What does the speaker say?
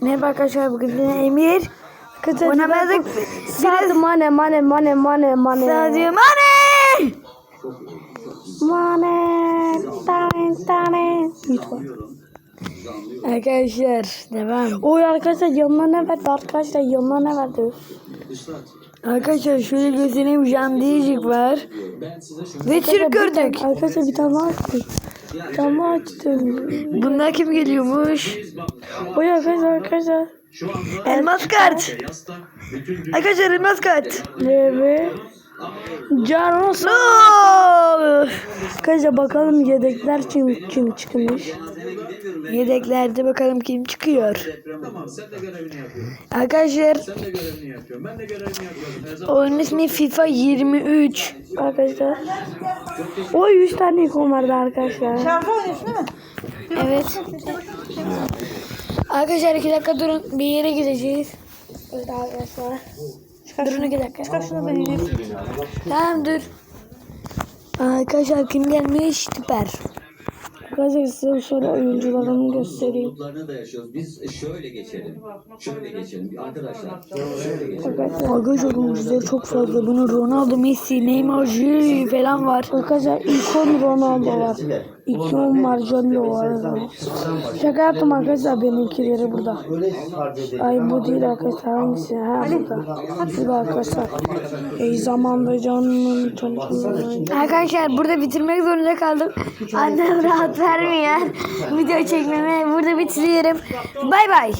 Merhaba arkadaşlar bugün yine Emir. Oynamadık. Saat mane mane mane mane mane. Sadio Mane. Mane. Tane tane. Arkadaşlar devam. Oy arkadaşlar yanına ne verdi arkadaşlar yanına ne verdi? Arkadaşlar şöyle göstereyim Jan Diyecik var. Ve Türk gördük. Arkadaşlar bir tane daha açtı. Bir tane daha açtı. Bunlar kim geliyormuş? Oy arkadaşlar arkadaşlar. Elmas kart. Arkadaşlar elmas kart. Evet. No! Arkadaşlar bakalım yedekler kim kim çıkmış. Yedeklerde bakalım kim çıkıyor. Tamam sen de görevini yapıyorsun. Arkadaşlar Sen de görevini yapıyorsun. Ben de görevimi yapıyorum. Her zaman oyun ismi FIFA 23. Arkadaşlar. O 100 tane ikon vardı arkadaşlar. Evet. Arkadaşlar iki dakika durun. Bir yere gideceğiz. Evet arkadaşlar. Durun iki dakika. Çıkar şunu ben ineyim. Tamam dur. Arkadaşlar kim gelmiş? Süper. Arkadaşlar size şöyle oyuncularımı göstereyim. da yaşıyoruz. Biz şöyle geçelim. Şöyle geçelim. Arkadaşlar şöyle geçelim. Arkadaşlar. Oyuncuları çok fazla. Bunun Ronaldo, Messi, Neymar, Jiri falan var. Arkadaşlar ikon Ronaldo var. İkon Marcelo var. Şaka yaptım arkadaşlar benimkileri burada. Ay bu değil arkadaşlar hangisi? Ha burada. Burada arkadaşlar. Ey zamanda canımın. Arkadaşlar burada bitirmek zorunda kaldım. Annem rahat vermiyor. Video çekmeme. Burada bitiriyorum. Bay bay.